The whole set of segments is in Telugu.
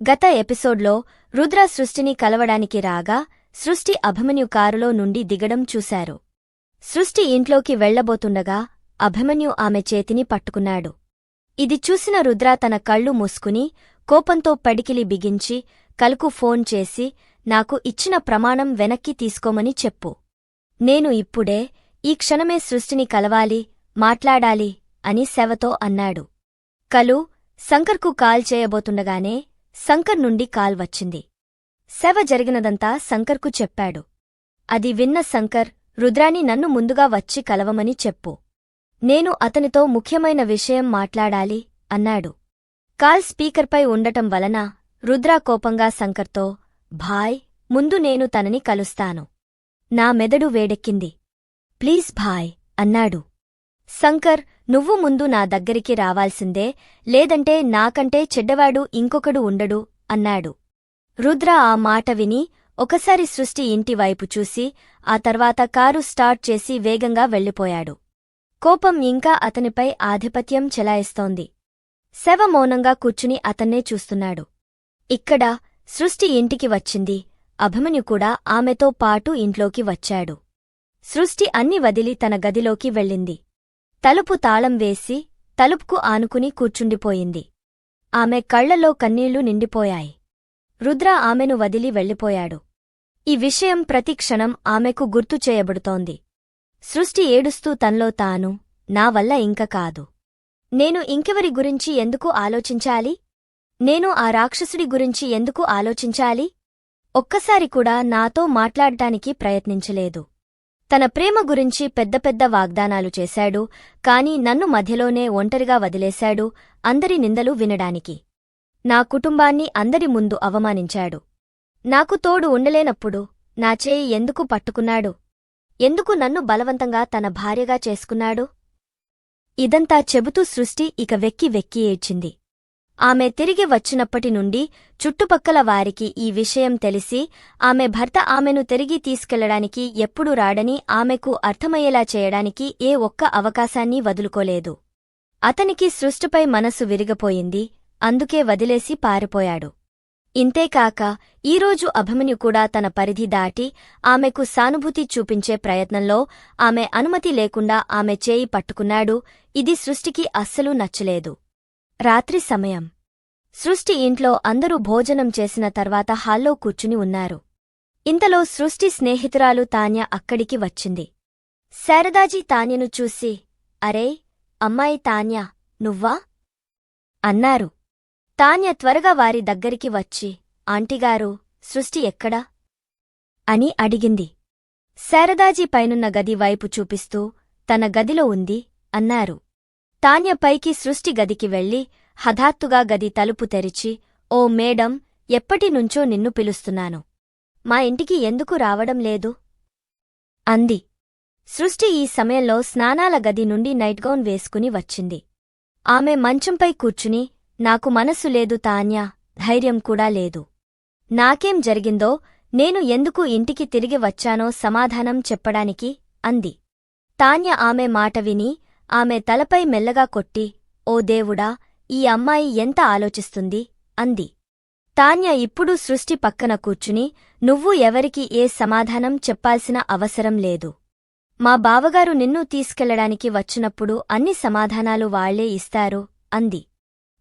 గత ఎపిసోడ్లో రుద్ర సృష్టిని కలవడానికి రాగా సృష్టి అభిమన్యు కారులో నుండి దిగడం చూశారు. సృష్టి ఇంట్లోకి వెళ్ళబోతుండగా అభిమన్యు ఆమె చేతిని పట్టుకున్నాడు. ఇది చూసిన రుద్ర తన కళ్ళు మూసుకుని కోపంతో పడికిలి బిగించి కలుకు ఫోన్ చేసి నాకు ఇచ్చిన ప్రమాణం వెనక్కి తీసుకోమని చెప్పు. నేను ఇప్పుడే ఈ క్షణమే సృష్టిని కలవాలి మాట్లాడాలి అని శవతో అన్నాడు. కలు శంకర్కు కాల్ చేయబోతుండగానే శంకర్ నుండి కాల్ వచ్చింది. శవ జరిగినదంతా శంకర్కు చెప్పాడు. అది విన్న శంకర్ రుద్రాని నన్ను ముందుగా వచ్చి కలవమని చెప్పు. నేను అతనితో ముఖ్యమైన విషయం మాట్లాడాలి అన్నాడు. కాల్ స్పీకర్పై ఉండటం వలన రుద్రా కోపంగా శంకర్తో భాయ్ ముందు నేను తనని కలుస్తాను. నా మెదడు వేడెక్కింది. ప్లీజ్ భాయ్ అన్నాడు. శంకర్ నువ్వు ముందు నా దగ్గరికి రావాల్సిందే లేదంటే నాకంటే చెడ్డవాడు ఇంకొకడు ఉండడు అన్నాడు. రుద్ర ఆ మాట విని ఒకసారి సృష్టి ఇంటివైపు చూసి ఆ తర్వాత కారు స్టార్ట్ చేసి వేగంగా వెళ్ళిపోయాడు. కోపం ఇంకా అతనిపై ఆధిపత్యం చెలాయిస్తోంది. శవ మౌనంగా కూర్చుని అతన్నే చూస్తున్నాడు. ఇక్కడ సృష్టి ఇంటికి వచ్చింది అభిమన్యు కూడా ఆమెతో పాటు ఇంట్లోకి వచ్చాడు. సృష్టి అన్ని వదిలి తన గదిలోకి వెళ్ళింది. తలుపు తాళం వేసి తలుపుకు ఆనుకుని కూర్చుండిపోయింది. ఆమె కళ్ళలో కన్నీళ్ళు నిండిపోయాయి. రుద్ర ఆమెను వదిలి వెళ్ళిపోయాడు. ఈ విషయం ప్రతి క్షణం ఆమెకు గుర్తు చేయబడుతోంది. సృష్టి ఏడుస్తూ తన్లో తాను నా వల్ల ఇంక కాదు. నేను ఇంకెవరి గురించి ఎందుకు ఆలోచించాలి? నేను ఆ రాక్షసుడి గురించి ఎందుకు ఆలోచించాలి? ఒక్కసారి కూడా నాతో మాట్లాడటానికి ప్రయత్నించలేదు. తన ప్రేమ గురించి పెద్ద పెద్ద వాగ్దానాలు చేశాడు కాని నన్ను మధ్యలోనే ఒంటరిగా వదిలేశాడు అందరి నిందలు వినడానికి. నా కుటుంబాన్ని అందరి ముందు అవమానించాడు. నాకు తోడు ఉండలేనప్పుడు నా చేయి ఎందుకు పట్టుకున్నాడు? ఎందుకు నన్ను బలవంతంగా తన భార్యగా చేసుకున్నాడు? ఇదంతా చెబుతూ సృష్టి ఇక వెక్కి వెక్కి ఏడ్చింది. ఆమె తిరిగి వచ్చినప్పటి నుండి చుట్టుపక్కల వారికి ఈ విషయం తెలిసి ఆమె భర్త ఆమెను తిరిగి తీసుకెళ్ళడానికి ఎప్పుడు రాడని ఆమెకు అర్థమయ్యేలా చేయడానికి ఏ ఒక్క అవకాశాన్ని వదులుకోలేదు. అతనికి సృష్టిపై మనసు విరిగపోయింది అందుకే వదిలేసి పారిపోయాడు. ఇంతేకాక ఈరోజు అభిమన్యు కూడా తన పరిధి దాటి ఆమెకు సానుభూతి చూపించే ప్రయత్నంలో ఆమె అనుమతి లేకుండా ఆమె చేయి పట్టుకున్నాడు ఇది సృష్టికి అస్సలు నచ్చలేదు. రాత్రి సమయం. సృష్టి ఇంట్లో అందరూ భోజనం చేసిన తర్వాత హాల్లో కూర్చుని ఉన్నారు. ఇంతలో సృష్టి స్నేహితురాలు తాన్య అక్కడికి వచ్చింది. శారదాజీ తాన్యను చూసి అరే అమ్మాయి తాన్య నువ్వా? అన్నారు. తాన్య త్వరగా వారి దగ్గరికి వచ్చి ఆంటీగారు సృష్టి ఎక్కడా? అని అడిగింది. శారదాజీ పైనున్న గది వైపు చూపిస్తూ తన గదిలో ఉంది అన్నారు. తాన్య పైకి సృష్టి గదికి వెళ్ళి హఠాత్తుగా గది తలుపు తెరిచి ఓ మేడం ఎప్పటినుంచో నిన్ను పిలుస్తున్నాను. మా ఇంటికి ఎందుకు రావడం లేదు అంది. సృష్టి ఈ సమయంలో స్నానాల గది నుండి నైట్గౌన్ వేసుకుని వచ్చింది. ఆమె మంచంపై కూర్చుని నాకు మనసు లేదు తాన్యా ధైర్యం కూడా లేదు. నాకేం జరిగిందో నేను ఎందుకు ఇంటికి తిరిగి వచ్చానో సమాధానం చెప్పడానికి అంది. తాన్య ఆమె మాట విని ఆమె తలపై మెల్లగా కొట్టి ఓ దేవుడా ఈ అమ్మాయి ఎంత ఆలోచిస్తుంది? అంది. తాన్య ఇప్పుడు సృష్టి పక్కన కూర్చుని నువ్వు ఎవరికి ఏ సమాధానం చెప్పాల్సిన అవసరం లేదు. మా బావగారు నిన్ను తీసుకెళ్ళడానికి వచ్చినప్పుడు అన్ని సమాధానాలు వాళ్ళే ఇస్తారు అంది.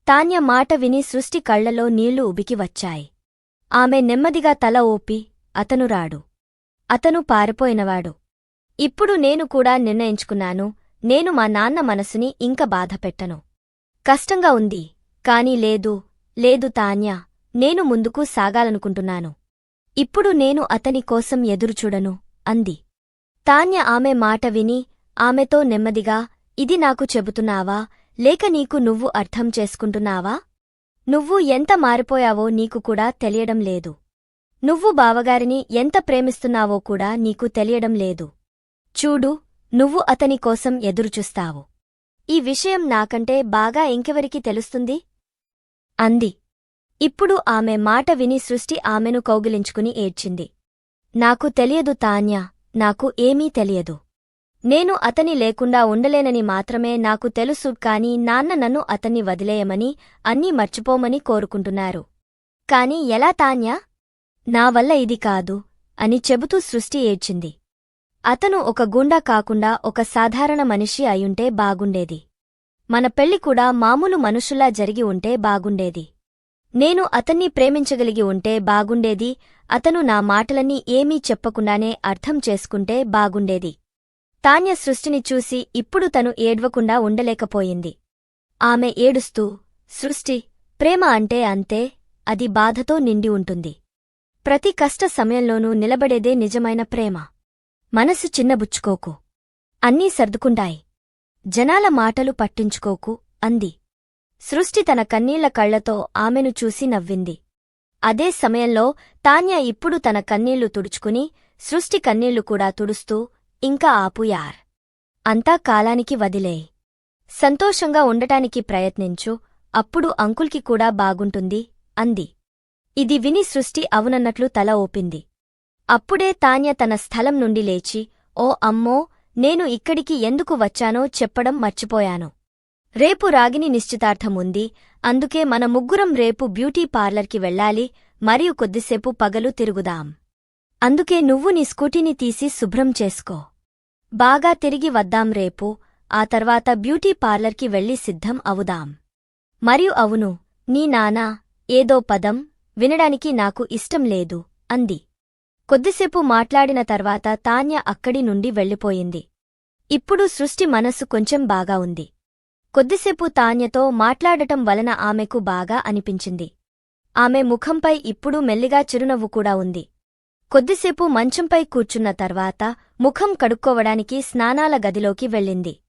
తాన్య మాట విని సృష్టి కళ్ళలో నీళ్ళు ఉబికి వచ్చాయి. ఆమె నెమ్మదిగా తల ఊపి అతను రాడు. అతను పారిపోయినవాడు. ఇప్పుడు నేను కూడా నిర్ణయించుకున్నాను. నేను మా నాన్న మనసుని ఇంక బాధపెట్టను. కష్టంగా ఉంది కాని లేదు లేదు తాన్యా నేను ముందుకు సాగాలనుకుంటున్నాను. ఇప్పుడు నేను అతని కోసం ఎదురుచూడను అంది. తాన్య ఆమె మాట విని ఆమెతో నెమ్మదిగా ఇది నాకు చెబుతున్నావా లేక నీకు నువ్వు అర్థం చేసుకుంటున్నావా? నువ్వు ఎంత మారిపోయావో నీకు కూడా తెలియడం లేదు. నువ్వు బావగారిని ఎంత ప్రేమిస్తున్నావో కూడా నీకు తెలియడం లేదు. చూడు నువ్వు అతని కోసం ఎదురుచూస్తావు. ఈ విషయం నాకంటే బాగా ఇంకెవరికి తెలుస్తుంది? అంది. ఇప్పుడు ఆమె మాట విని సృష్టి ఆమెను కౌగిలించుకుని ఏడ్చింది. నాకు తెలియదు తాన్యా నాకు ఏమీ తెలియదు. నేను అతని లేకుండా ఉండలేనని మాత్రమే నాకు తెలుసు కాని నాన్న నన్ను అతన్ని వదిలేయమని అన్నీ మర్చిపోమని కోరుకుంటున్నారు. కాని ఎలా తాన్యా? నా వల్ల ఇది కాదు అని చెబుతూ సృష్టి ఏడ్చింది. అతను ఒక గుండా కాకుండా ఒక సాధారణ మనిషి అయుంటే బాగుండేది. మన పెళ్ళి కూడా మామూలు మనుషులా జరిగి ఉంటే బాగుండేది. నేను అతన్ని ప్రేమించగలిగి ఉంటే బాగుండేది అతను నా మాటలన్నీ ఏమీ చెప్పకుండానే అర్థం చేసుకుంటే బాగుండేది. తాన్య సృష్టిని చూసి ఇప్పుడు తను ఏడ్వకుండా ఉండలేకపోయింది. ఆమె ఏడుస్తూ సృష్టి ప్రేమ అంటే అంతే అది బాధతో నిండి ఉంటుంది. ప్రతి కష్ట సమయంలోనూ నిలబడేదే నిజమైన ప్రేమ. మనసు చిన్నబుచ్చుకోకు. అన్నీ సర్దుకుంటాయి. జనాల మాటలు పట్టించుకోకు అంది. సృష్టి తన కన్నీళ్ళ కళ్ళతో ఆమెను చూసి నవ్వింది. అదే సమయంలో తాన్య ఇప్పుడు తన కన్నీళ్ళు తుడుచుకుని సృష్టి కన్నీళ్ళు కూడా తుడుస్తూ ఇంకా ఆపుయార్ అంతా కాలానికి వదిలేయి సంతోషంగా ఉండటానికి ప్రయత్నించు అప్పుడు అంకుల్కి కూడా బాగుంటుంది అంది. ఇది విని సృష్టి అవునన్నట్లు తల ఓపింది అప్పుడే తాన్య తన స్థలం నుండి లేచి ఓ అమ్మో నేను ఇక్కడికి ఎందుకు వచ్చానో చెప్పడం మర్చిపోయాను. రేపు రాగిని నిశ్చితార్థముంది అందుకే మన ముగ్గురం రేపు బ్యూటీ పార్లర్కి వెళ్ళాలి. మరియు కొద్దిసేపు పగలు తిరుగుదాం. అందుకే నువ్వు నీ స్కూటీని తీసి శుభ్రం చేసుకో. బాగా తిరిగి వద్దాం రేపు. ఆ తర్వాత బ్యూటీ పార్లర్కి వెళ్ళి సిద్ధం అవుదాం. మరియు అవును. నీ నానా ఏదో పదం. వినడానికి నాకు ఇష్టం లేదు అంది. కొద్దిసేపు మాట్లాడిన తర్వాత తాన్య అక్కడి నుండి వెళ్ళిపోయింది. ఇప్పుడు సృష్టి మనస్సు కొంచెం బాగా ఉంది. కొద్దిసేపు తాన్యతో మాట్లాడటం వలన ఆమెకు బాగా అనిపించింది. ఆమె ముఖంపై ఇప్పుడు మెల్లిగా చిరునవ్వు కూడా ఉంది. కొద్దిసేపు మంచంపై కూర్చున్న తర్వాత ముఖం కడుక్కోవడానికి స్నానాల గదిలోకి వెళ్ళింది.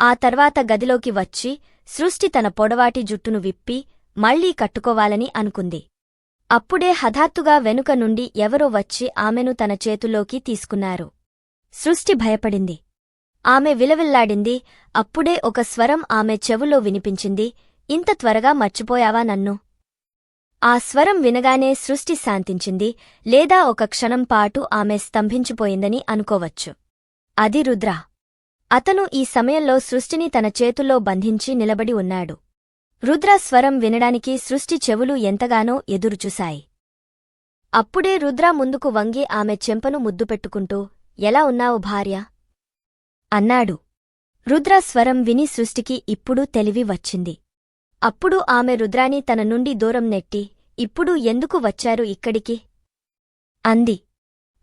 ఆ తర్వాత గదిలోకి వచ్చి సృష్టి తన పొడవాటి జుట్టును విప్పి మళ్ళీ కట్టుకోవాలని అనుకుంది. అప్పుడే హఠాత్తుగా వెనుక నుండి ఎవరో వచ్చి ఆమెను తన చేతుల్లోకి తీసుకున్నారు. సృష్టి భయపడింది. ఆమె విలవిల్లాడింది. అప్పుడే ఒక స్వరం ఆమె చెవులో వినిపించింది. ఇంత త్వరగా మర్చిపోయావా నన్ను? ఆ స్వరం వినగానే సృష్టి శాంతించింది. లేదా ఒక క్షణం పాటు ఆమె స్తంభించిపోయిందని అనుకోవచ్చు. అది రుద్ర. అతను ఈ సమయంలో సృష్టిని తన చేతుల్లో బంధించి నిలబడి ఉన్నాడు. రుద్ర స్వరం వినడానికి సృష్టి చెవులు ఎంతగానో ఎదురుచూశాయి. అప్పుడే రుద్ర ముందుకు వంగి ఆమె చెంపను ముద్దు పెట్టుకుంటూ ఎలా ఉన్నావు భార్య అన్నాడు. రుద్ర స్వరం విని సృష్టికి ఇప్పుడు తెలివి వచ్చింది. అప్పుడు ఆమె రుద్రాని తన నుండి దూరం నెట్టి ఇప్పుడు ఎందుకు వచ్చారు ఇక్కడికి అంది.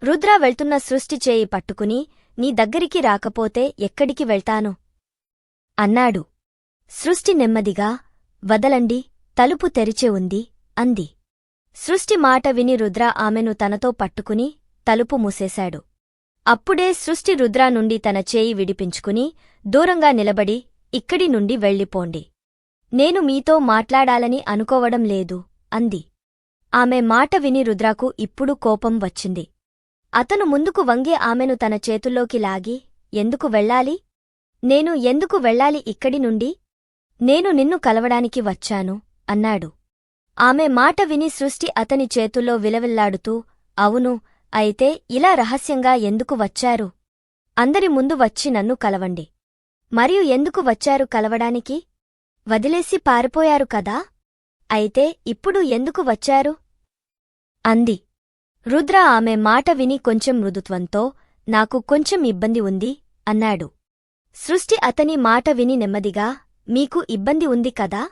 రుద్ర వెళ్తున్న సృష్టి చేయి పట్టుకుని నీ దగ్గరికి రాకపోతే ఎక్కడికి వెళ్తాను అన్నాడు. సృష్టి నెమ్మదిగా వదలండి తలుపు తెరిచే ఉంది అంది. సృష్టి మాట విని రుద్ర ఆమెను తనతో పట్టుకుని తలుపు మూసేశాడు. అప్పుడే సృష్టి రుద్ర నుండి తన చేయి విడిపించుకుని దూరంగా నిలబడి ఇక్కడి నుండి వెళ్ళిపోండి. నేను మీతో మాట్లాడాలని అనుకోవడం లేదు అంది. ఆమె మాట విని రుద్రాకు ఇప్పుడు కోపం వచ్చింది. అతను ముందుకు వంగి ఆమెను తన చేతుల్లోకి లాగి ఎందుకు వెళ్ళాలి? నేను ఎందుకు వెళ్ళాలి ఇక్కడి నుండి? నేను నిన్ను కలవడానికి వచ్చాను అన్నాడు. ఆమె మాట విని సృష్టి అతని చేతుల్లో విలవిల్లాడుతూ అవును అయితే ఇలా రహస్యంగా ఎందుకు వచ్చారు? అందరి ముందు వచ్చి నన్ను కలవండి. మరియు ఎందుకు వచ్చారు కలవడానికి? వదిలేసి పారిపోయారు కదా? అయితే ఇప్పుడు ఎందుకు వచ్చారు? అంది. రుద్ర ఆమె మాట విని కొంచెం మృదుత్వంతో నాకు కొంచెం ఇబ్బంది ఉంది అన్నాడు. సృష్టి అతని మాట విని నెమ్మదిగా మీకు ఇబ్బంది ఉంది కదా?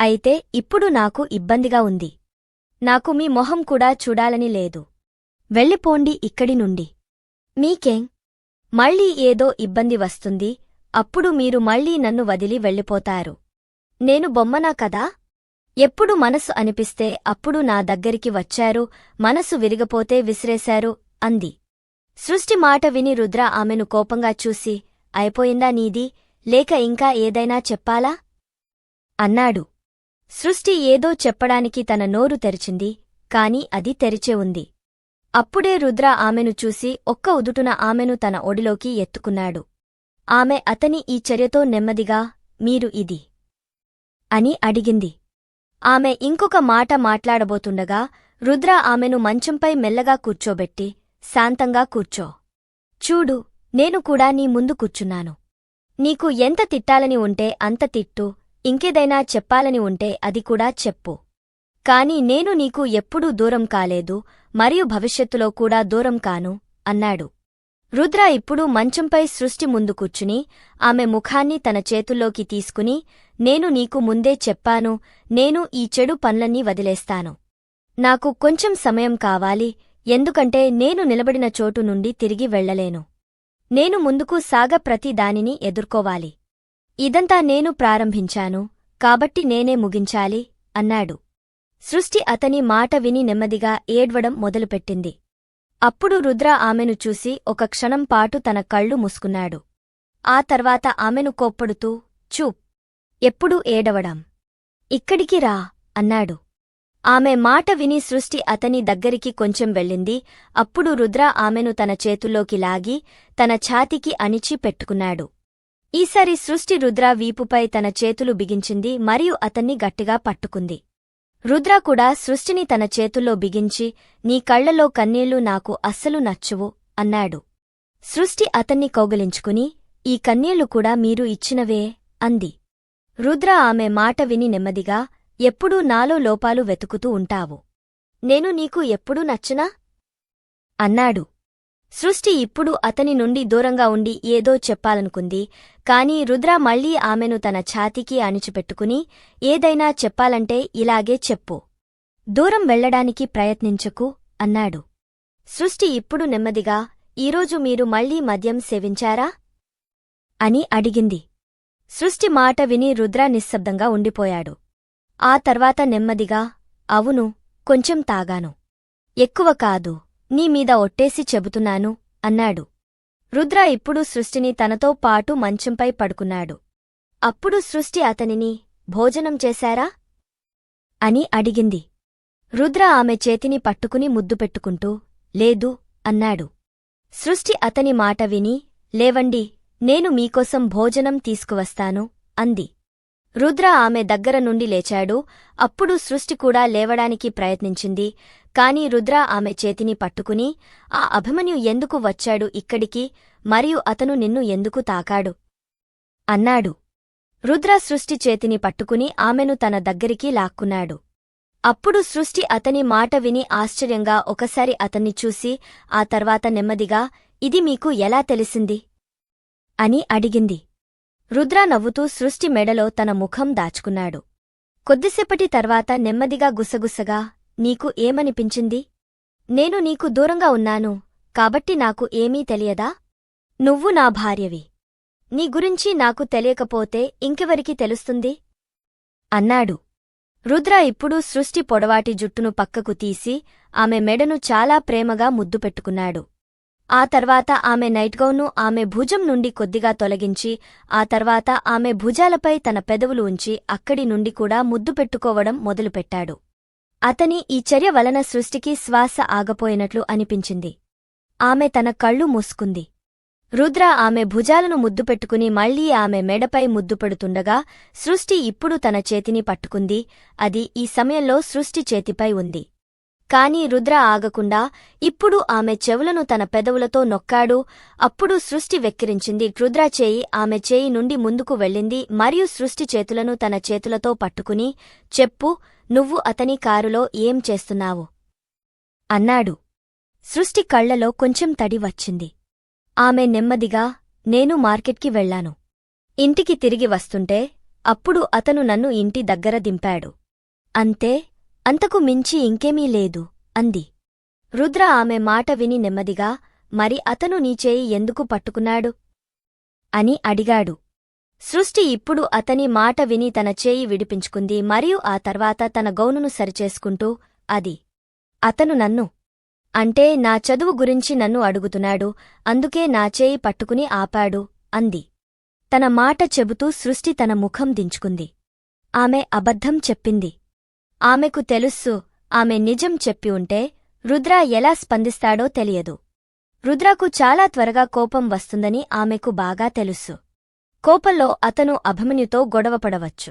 అయితే ఇప్పుడు నాకు ఇబ్బందిగా ఉంది. నాకు మీ మొహం కూడా చూడాలని లేదు. వెళ్ళిపోండి ఇక్కడి నుండి. మీకేం? మళ్ళీ ఏదో ఇబ్బంది వస్తుంది అప్పుడు మీరు మళ్ళీ నన్ను వదిలి వెళ్ళిపోతారు. నేను బొమ్మనా కదా? ఎప్పుడు మనసు అనిపిస్తే అప్పుడు నా దగ్గరికి వచ్చారు మనసు విరిగపోతే విసిరేశారు అంది. సృష్టి మాట విని రుద్ర ఆమెను కోపంగా చూసి అయిపోయిందా నీది? లేక ఇంకా ఏదైనా చెప్పాలా? అన్నాడు. సృష్టి ఏదో చెప్పడానికి తన నోరు తెరిచింది కాని అది తెరిచే ఉంది. అప్పుడే రుద్ర ఆమెను చూసి ఒక్క ఉదుటున ఆమెను తన ఒడిలోకి ఎత్తుకున్నాడు. ఆమె అతని ఈ చర్యతో నెమ్మదిగా మీరు ఇది అని అడిగింది. ఆమె ఇంకొక మాట మాట్లాడబోతుండగా రుద్ర ఆమెను మంచంపై మెల్లగా కూర్చోబెట్టి శాంతంగా కూర్చో. చూడు నేను కూడా నీ ముందు కూర్చున్నాను. నీకు ఎంత తిట్టాలని ఉంటే అంత తిట్టు. ఇంకేదైనా చెప్పాలని ఉంటే అది కూడా చెప్పు. కాని నేను నీకు ఎప్పుడూ దూరం కాలేదు మరియు భవిష్యత్తులో కూడా దూరం కాను అన్నాడు. రుద్ర ఇప్పుడు మంచంపై సృష్టి ముందు కూర్చుని ఆమె ముఖాన్ని తన చేతుల్లోకి తీసుకుని నేను నీకు ముందే చెప్పాను నేను ఈ చెడు పనులన్నీ వదిలేస్తాను. నాకు కొంచెం సమయం కావాలి ఎందుకంటే నేను నిలబడిన చోటు నుండి తిరిగి వెళ్ళలేను. నేను ముందుకు సాగ ప్రతి దానిని ఎదుర్కోవాలి. ఇదంతా నేను ప్రారంభించాను కాబట్టి నేనే ముగించాలి అన్నాడు. సృష్టి అతని మాట విని నెమ్మదిగా ఏడ్వడం మొదలుపెట్టింది. అప్పుడు రుద్ర ఆమెను చూసి ఒక క్షణం పాటు తన కళ్ళు మూసుకున్నాడు. ఆ తర్వాత ఆమెను కోప్పడుతూ చూప్. ఎప్పుడూ ఏడవడం? ఇక్కడికి రా అన్నాడు. ఆమె మాట విని సృష్టి అతని దగ్గరికి కొంచెం వెళ్ళింది. అప్పుడు రుద్ర ఆమెను తన చేతుల్లోకి లాగి తన ఛాతికి అణిచి పెట్టుకున్నాడు. ఈసారి సృష్టి రుద్ర వీపుపై తన చేతులు బిగించింది మరియు అతన్ని గట్టిగా పట్టుకుంది. రుద్ర కూడా సృష్టిని తన చేతుల్లో బిగించి నీ కళ్ళలో కన్నీళ్ళు నాకు అస్సలు నచ్చువు అన్నాడు. సృష్టి అతన్ని కౌగలించుకుని ఈ కన్నీళ్ళు కూడా మీరు ఇచ్చినవే అంది. రుద్ర ఆమె మాట విని నెమ్మదిగా ఎప్పుడూ నాలో లోపాలు వెతుకుతూ ఉంటావు. నేను నీకు ఎప్పుడూ నచ్చనా? అన్నాడు. సృష్టి ఇప్పుడు అతని నుండి దూరంగా ఉండి ఏదో చెప్పాలనుకుంది కాని రుద్ర మళ్ళీ ఆమెను తన ఛాతీకి అణిచిపెట్టుకుని ఏదైనా చెప్పాలంటే ఇలాగే చెప్పు. దూరం వెళ్ళడానికి ప్రయత్నించకు అన్నాడు. సృష్టి ఇప్పుడు నెమ్మదిగా ఈరోజు మీరు మళ్ళీ మద్యం సేవించారా? అని అడిగింది. సృష్టి మాట విని రుద్ర నిశ్శబ్దంగా ఉండిపోయాడు. ఆ తర్వాత నెమ్మదిగా అవును కొంచెం తాగాను. ఎక్కువ కాదు నీమీద ఒట్టేసి చెబుతున్నాను అన్నాడు. రుద్ర ఇప్పుడు సృష్టిని తనతో పాటు మంచంపై పడుకున్నాడు. అప్పుడు సృష్టి అతనిని భోజనం చేశారా? అని అడిగింది. రుద్ర ఆమె చేతిని పట్టుకుని ముద్దు పెట్టుకుంటూ లేదు అన్నాడు. సృష్టి అతని మాట విని లేవండి నేను మీకోసం భోజనం తీసుకువస్తాను అంది. రుద్ర ఆమె దగ్గర నుండి లేచాడు. అప్పుడు సృష్టి కూడా లేవడానికి ప్రయత్నించింది. కాని రుద్ర ఆమె చేతిని పట్టుకుని ఆ అభిమన్యు ఎందుకు వచ్చాడు ఇక్కడికి? మరియు అతను నిన్ను ఎందుకు తాకాడు అన్నాడు. రుద్ర సృష్టి చేతిని పట్టుకుని ఆమెను తన దగ్గరికి లాక్కున్నాడు. అప్పుడు సృష్టి అతని మాట విని ఆశ్చర్యంగా ఒకసారి అతన్ని చూసి ఆ తర్వాత నెమ్మదిగా ఇది మీకు ఎలా తెలిసింది అని అడిగింది. రుద్ర నవ్వుతూ సృష్టి మెడలో తన ముఖం దాచుకున్నాడు. కొద్దిసేపటి తర్వాత నెమ్మదిగా గుసగుసగా నీకు ఏమనిపించింది? నేను నీకు దూరంగా ఉన్నాను కాబట్టి నాకు ఏమీ తెలియదా? నువ్వు నా భార్యవి. నీ గురించి నాకు తెలియకపోతే ఇంకెవరికి తెలుస్తుంది అన్నాడు. రుద్ర ఇప్పుడు సృష్టి పొడవాటి జుట్టును పక్కకు తీసి ఆమె మెడను చాలా ప్రేమగా ముద్దు పెట్టుకున్నాడు. ఆ తర్వాత ఆమె నైట్గౌన్ను ఆమె భుజం నుండి కొద్దిగా తొలగించి ఆ తర్వాత ఆమె భుజాలపై తన పెదవులు ఉంచి అక్కడి నుండి కూడా ముద్దు పెట్టుకోవడం మొదలుపెట్టాడు. అతని ఈ చర్య వలన సృష్టికి శ్వాస ఆగపోయినట్లు అనిపించింది. ఆమె తన కళ్ళు మూసుకుంది. రుద్ర ఆమె భుజాలను ముద్దు పెట్టుకుని మళ్ళీ ఆమె మెడపై ముద్దు పెడుతుండగా సృష్టి ఇప్పుడు తన చేతిని పట్టుకుంది అది ఈ సమయంలో సృష్టి చేతిపై ఉంది. కాని రుద్ర ఆగకుండా ఇప్పుడు ఆమె చెవులను తన పెదవులతో నొక్కాడు. అప్పుడు సృష్టి వెక్కిరించింది. రుద్ర చేయి ఆమె చేయి నుండి ముందుకు వెళ్ళింది. మరియు సృష్టి చేతులను తన చేతులతో పట్టుకుని చెప్పు నువ్వు అతని కారులో ఏం చేస్తున్నావు? అన్నాడు. సృష్టి కళ్ళలో కొంచెం తడి వచ్చింది. ఆమె నెమ్మదిగా నేను మార్కెట్కి వెళ్ళాను ఇంటికి తిరిగి వస్తుంటే అప్పుడు అతను నన్ను ఇంటి దగ్గర దింపాడు. అంతే అంతకు మించి ఇంకేమీ లేదు అంది. రుద్ర ఆమె మాట విని నెమ్మదిగా మరి అతను నీచేయి ఎందుకు పట్టుకున్నాడు? అని అడిగాడు. సృష్టి ఇప్పుడు అతని మాట విని తన చేయి విడిపించుకుంది మరియు ఆ తర్వాత తన గౌనును సరిచేసుకుంటూ అది. అతను నన్ను. అంటే నా చదువు గురించి నన్ను అడుగుతున్నాడు అందుకే నా చేయి పట్టుకుని ఆపాడు అంది. తన మాట చెబుతూ సృష్టి తన ముఖం దించుకుంది. ఆమె అబద్ధం చెప్పింది. ఆమెకు తెలుస్సు ఆమె నిజం చెప్పి ఉంటే రుద్ర ఎలా స్పందిస్తాడో తెలియదు. రుద్రకు చాలా త్వరగా కోపం వస్తుందని ఆమెకు బాగా తెలుసు కోపంలో అతను అభిమన్యుతో గొడవపడవచ్చు.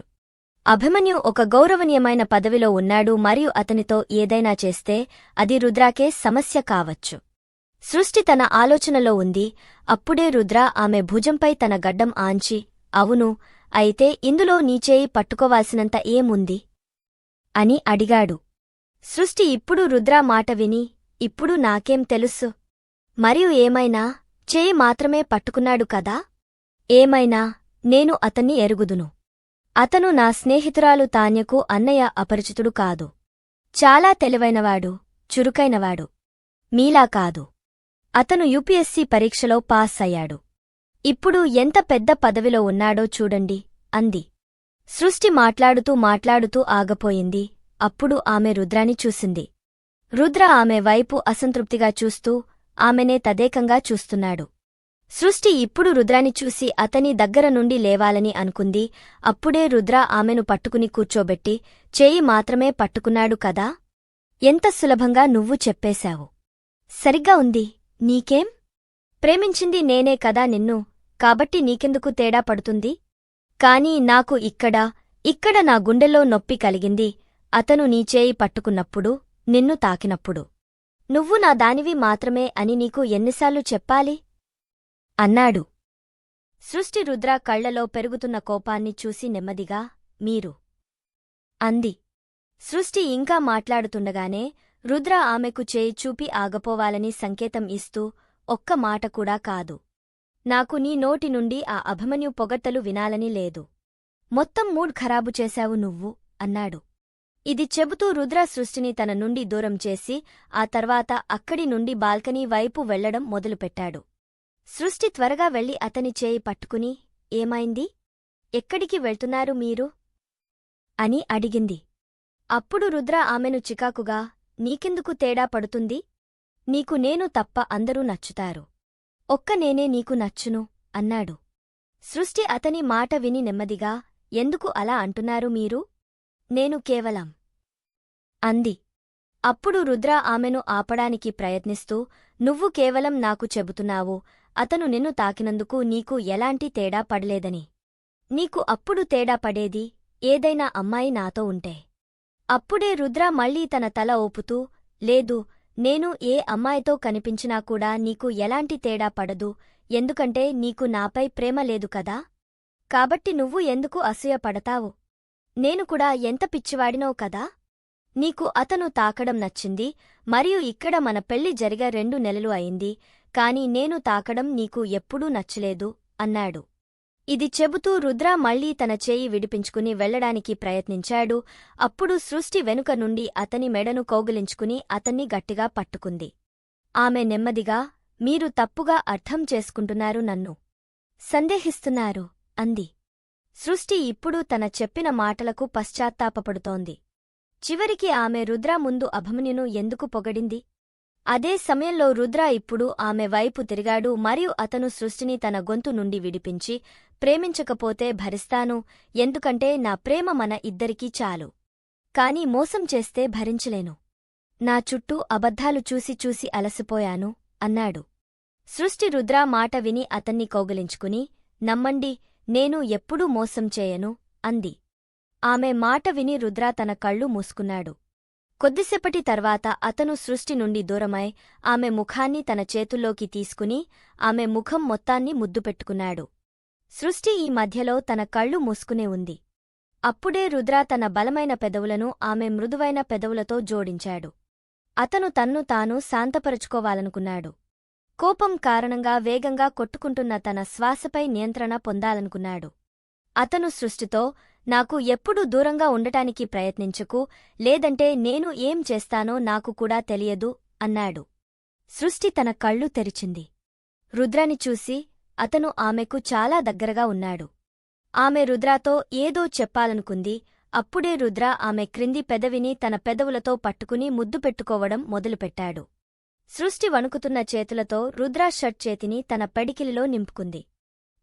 అభిమన్యు ఒక గౌరవనీయమైన పదవిలో ఉన్నాడు మరియు అతనితో ఏదైనా చేస్తే అది రుద్రాకే సమస్య కావచ్చు. సృష్టి తన ఆలోచనలో ఉంది అప్పుడే రుద్ర ఆమె భుజంపై తన గడ్డం ఆంచి అవును అయితే ఇందులో నీచేయి పట్టుకోవాల్సినంత ఏముంది? అని అడిగాడు. సృష్టి ఇప్పుడు రుద్రా మాట విని ఇప్పుడు నాకేం తెలుసు? మరియు ఏమైనా చేయి మాత్రమే పట్టుకున్నాడు కదా? ఏమైనా నేను అతన్ని ఎరుగుదును. అతను నా స్నేహితురాలు తాన్యకు అన్నయ్య అపరిచితుడు కాదు. చాలా తెలివైనవాడు చురుకైనవాడు. మీలా కాదు. అతను యూపీఎస్సీ పరీక్షలో పాస్ అయ్యాడు. ఇప్పుడు ఎంత పెద్ద పదవిలో ఉన్నాడో చూడండి అంది. సృష్టి మాట్లాడుతూ మాట్లాడుతూ ఆగపోయింది. అప్పుడు ఆమె రుద్రాని చూసింది. రుద్ర ఆమె వైపు అసంతృప్తిగా చూస్తూ ఆమెనే తదేకంగా చూస్తున్నాడు. సృష్టి ఇప్పుడు రుద్రాని చూసి అతని దగ్గర నుండి లేవాలని అనుకుంది. అప్పుడే రుద్ర ఆమెను పట్టుకుని కూర్చోబెట్టి చేయి మాత్రమే పట్టుకున్నాడు కదా? ఎంత సులభంగా నువ్వు చెప్పేశావు? సరిగ్గా ఉంది. నీకేం? ప్రేమించింది నేనే కదా నిన్ను. కాబట్టి నీకెందుకు తేడా పడుతుంది? కాని నాకు ఇక్కడ ఇక్కడ నా గుండెలో నొప్పి కలిగింది. అతను నీ చేయి పట్టుకున్నప్పుడు నిన్ను తాకినప్పుడు. నువ్వు నా దానివి మాత్రమే అని నీకు ఎన్నిసార్లు చెప్పాలి? అన్నాడు. సృష్టి రుద్ర కళ్ళలో పెరుగుతున్న కోపాన్ని చూసి నెమ్మదిగా మీరు. అంది. సృష్టి ఇంకా మాట్లాడుతుండగానే రుద్ర ఆమెకు చేయి చూపి ఆగపోవాలని సంకేతం ఇస్తూ ఒక్క మాట కూడా కాదు. నాకు నీ నోటి నుండి ఆ అభిమన్యు పొగట్టలు వినాలని లేదు. మొత్తం మూడ్ ఖరాబు చేశావు నువ్వు అన్నాడు. ఇది చెబుతూ రుద్ర సృష్టిని తన నుండి దూరం చేసి ఆ తర్వాత అక్కడి నుండి బాల్కనీ వైపు వెళ్ళడం మొదలుపెట్టాడు. సృష్టి త్వరగా వెళ్ళి అతని చేయి పట్టుకుని ఏమైంది? ఎక్కడికి వెళ్తున్నారు మీరు? అని అడిగింది. అప్పుడు రుద్ర ఆమెను చికాకుగా నీకెందుకు తేడా పడుతుంది? నీకు నేను తప్ప అందరూ నచ్చుతారు. ఒక్క నేనే నీకు నచ్చును అన్నాడు. సృష్టి అతని మాట విని నెమ్మదిగా ఎందుకు అలా అంటున్నారు మీరు? నేను కేవలం అంది. అప్పుడు రుద్ర ఆమెను ఆపడానికి ప్రయత్నిస్తూ నువ్వు కేవలం నాకు చెబుతున్నావు అతను నిన్ను తాకినందుకు నీకు ఎలాంటి తేడా పడలేదని. నీకు అప్పుడు తేడా పడేది ఏదైనా అమ్మాయి నాతో ఉంటే అప్పుడే రుద్ర మళ్ళీ తన తల ఓపుతూ లేదు నేను ఏ అమ్మాయితో కనిపించినా కూడా నీకు ఎలాంటి తేడా పడదు ఎందుకంటే నీకు నాపై ప్రేమ లేదు కదా? కాబట్టి నువ్వు ఎందుకు అసూయపడతావు? నేను కూడా ఎంత పిచ్చివాడినో కదా? నీకు అతను తాకడం నచ్చింది మరియు ఇక్కడ మన పెళ్ళి జరిగ రెండు నెలలు అయింది కాని నేను తాకడం నీకు ఎప్పుడూ నచ్చలేదు అన్నాడు. ఇది చెబుతూ రుద్ర మళ్ళీ తన చేయి విడిపించుకుని వెళ్ళడానికి ప్రయత్నించాడు. అప్పుడు సృష్టి వెనుక నుండి అతని మెడను కౌగిలించుకుని అతన్ని గట్టిగా పట్టుకుంది. ఆమె నెమ్మదిగా మీరు తప్పుగా అర్థం చేసుకుంటున్నారు నన్ను. సందేహిస్తున్నారు అంది. సృష్టి ఇప్పుడు తన చెప్పిన మాటలకు పశ్చాత్తాపపడుతోంది. చివరికి ఆమె రుద్ర ముందు అభమన్యును ఎందుకు పొగడింది? అదే సమయంలో రుద్ర ఇప్పుడు ఆమె వైపు తిరిగాడు మరియు అతను సృష్టిని తన గొంతు నుండి విడిపించి ప్రేమించకపోతే భరిస్తాను ఎందుకంటే నా ప్రేమ మన ఇద్దరికీ చాలు. కాని మోసం చేస్తే భరించలేను. నా చుట్టూ అబద్ధాలు చూసి చూసి అలసిపోయాను అన్నాడు. సృష్టి రుద్రా మాట విని అతన్ని కౌగిలించుకుని నమ్మండి నేను ఎప్పుడూ మోసం చేయను అంది. ఆమె మాట విని రుద్రా తన కళ్ళు మూసుకున్నాడు. కొద్దిసేపటి తర్వాత అతను సృష్టి నుండి దూరమై ఆమె ముఖాన్ని తన చేతుల్లోకి తీసుకుని ఆమె ముఖం మొత్తాన్ని ముద్దు పెట్టుకున్నాడు. సృష్టి ఈ మధ్యలో తన కళ్ళు మూసుకునే ఉంది. అప్పుడే రుద్ర తన బలమైన పెదవులను ఆమె మృదువైన పెదవులతో జోడించాడు. అతను తన్ను తాను శాంతపరుచుకోవాలనుకున్నాడు. కోపం కారణంగా వేగంగా కొట్టుకుంటున్న తన శ్వాసపై నియంత్రణ పొందాలనుకున్నాడు. అతను సృష్టితో నాకు ఎప్పుడూ దూరంగా ఉండటానికి ప్రయత్నించకు లేదంటే నేను ఏం చేస్తానో నాకు కూడా తెలియదు అన్నాడు. సృష్టి తన కళ్ళు తెరిచింది. రుద్రని చూసి అతను ఆమెకు చాలా దగ్గరగా ఉన్నాడు. ఆమె రుద్రాతో ఏదో చెప్పాలనుకుంది. అప్పుడే రుద్ర ఆమె క్రింది పెదవిని తన పెదవులతో పట్టుకుని ముద్దు పెట్టుకోవడం మొదలుపెట్టాడు. సృష్టి వణుకుతున్న చేతులతో రుద్ర షర్ట్ చేతిని తన పెడికిలిలో నింపుకుంది.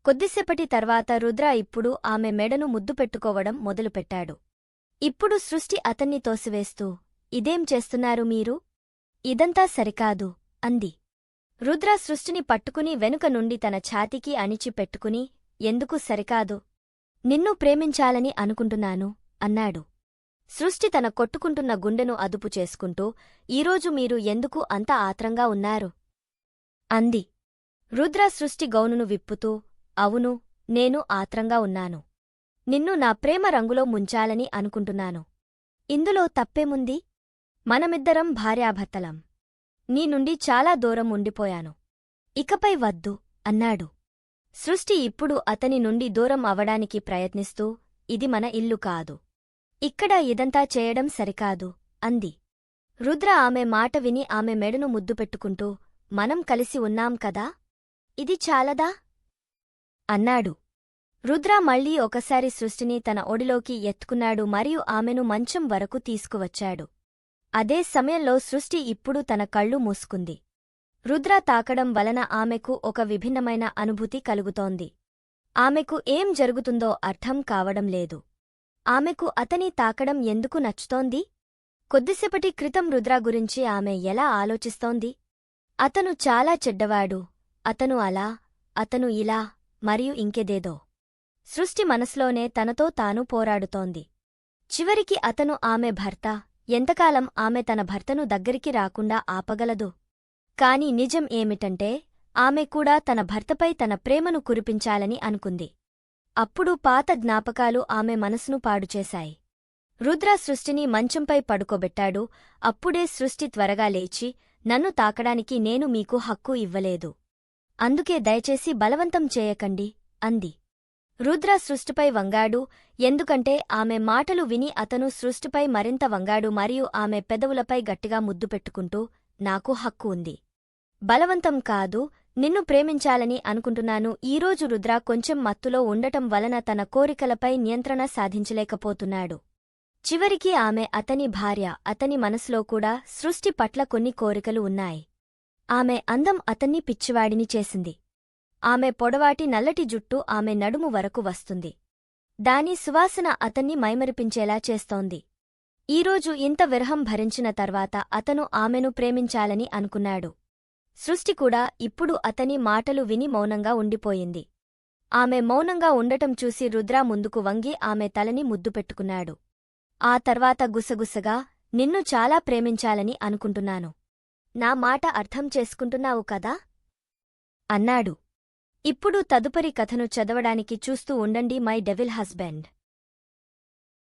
కొద్దిసేపటి తర్వాత రుద్ర ఇప్పుడు ఆమె మెడను ముద్దు పెట్టుకోవడం మొదలుపెట్టాడు. ఇప్పుడు సృష్టి అతన్ని తోసివేస్తూ ఇదేం చేస్తున్నారు మీరు? ఇదంతా సరికాదు అంది. రుద్ర సృష్టిని పట్టుకుని వెనుక నుండి తన ఛాతీకి అణిచి పెట్టుకుని ఎందుకు సరికాదు? నిన్ను ప్రేమించాలని అనుకుంటున్నాను అన్నాడు. సృష్టి తన కొట్టుకుంటున్న గుండెను అదుపు చేసుకుంటూ ఈరోజు మీరు ఎందుకు అంత ఆత్రంగా ఉన్నారు అంది. రుద్ర సృష్టి గౌనును విప్పుతూ అవును నేను ఆత్రంగా ఉన్నాను. నిన్ను నా ప్రేమ రంగులో ముంచాలని అనుకుంటున్నాను. ఇందులో తప్పేముంది? మనమిద్దరం భార్యాభర్తలం. నీ నుండి చాలా దూరం ఉండిపోయాను. ఇకపై వద్దు అన్నాడు. సృష్టి ఇప్పుడు అతని నుండి దూరం అవడానికి ప్రయత్నిస్తూ ఇది మన ఇల్లు కాదు. ఇక్కడ ఇదంతా చేయడం సరికాదు అంది. రుద్ర ఆమె మాట విని ఆమె మెడను ముద్దు పెట్టుకుంటూ మనం కలిసి ఉన్నాం కదా? ఇది చాలదా? అన్నాడు. రుద్ర మళ్ళీ ఒకసారి సృష్టిని తన ఒడిలోకి ఎత్తుకున్నాడు మరియు ఆమెను మంచం వరకు తీసుకువచ్చాడు. అదే సమయంలో సృష్టి ఇప్పుడు తన కళ్ళు మూసుకుంది. రుద్ర తాకడం వలన ఆమెకు ఒక విభిన్నమైన అనుభూతి కలుగుతోంది. ఆమెకు ఏం జరుగుతుందో అర్థం కావడం లేదు. ఆమెకు అతని తాకడం ఎందుకు నచ్చుతోంది? కొద్దిసేపటి క్రితం రుద్ర గురించి ఆమె ఎలా ఆలోచిస్తోంది? అతను చాలా చెడ్డవాడు అతను అలా అతను ఇలా మరియు ఇంకెదేదో. సృష్టి మనసులోనే తనతో తాను పోరాడుతోంది. చివరికి అతను ఆమె భర్త ఎంతకాలం ఆమె తన భర్తను దగ్గరికి రాకుండా ఆపగలదు? కాని నిజం ఏమిటంటే ఆమె కూడా తన భర్తపై తన ప్రేమను కురిపించాలని అనుకుంది. అప్పుడు పాత జ్ఞాపకాలు ఆమె మనసును పాడుచేశాయి. రుద్ర సృష్టిని మంచంపై పడుకోబెట్టాడు. అప్పుడే సృష్టి త్వరగా లేచి నన్ను తాకడానికి నేను మీకు హక్కు ఇవ్వలేదు. అందుకే దయచేసి బలవంతం చేయకండి అంది. రుద్ర సృష్టిపై వంగాడు ఎందుకంటే ఆమె మాటలు విని అతను సృష్టిపై మరింత వంగాడు మరియు ఆమె పెదవులపై గట్టిగా ముద్దు పెట్టుకుంటూ నాకు హక్కు ఉంది. బలవంతం కాదు నిన్ను ప్రేమించాలని అనుకుంటున్నాను. ఈరోజు రుద్ర కొంచెం మత్తులో ఉండటం వలన తన కోరికలపై నియంత్రణ సాధించలేకపోతున్నాడు. చివరికి ఆమె అతని భార్య అతని మనసులో కూడా సృష్టి పట్ల కొన్ని కోరికలు ఉన్నాయి. ఆమె అందం అతన్ని పిచ్చివాడిని చేసింది. ఆమె పొడవాటి నల్లటి జుట్టు ఆమె నడుము వరకు వస్తుంది. దాని సువాసన అతన్ని మైమరిపించేలా చేస్తోంది. ఈరోజు ఇంత విరహం భరించిన తర్వాత అతను ఆమెను ప్రేమించాలని అనుకున్నాడు. సృష్టి కూడా ఇప్పుడు అతని మాటలు విని మౌనంగా ఉండిపోయింది. ఆమె మౌనంగా ఉండటం చూసి రుద్ర ముందుకు వంగి ఆమె తలని ముద్దు పెట్టుకున్నాడు. ఆ తర్వాత గుసగుసగా నిన్ను చాలా ప్రేమించాలని అనుకుంటున్నాను. నా మాట అర్థం చేసుకుంటున్నావు కదా అన్నాడు. ఇప్పుడు తదుపరి కథను చదవడానికి చూస్తూ ఉండండి మై డెవిల్ హస్బెండ్.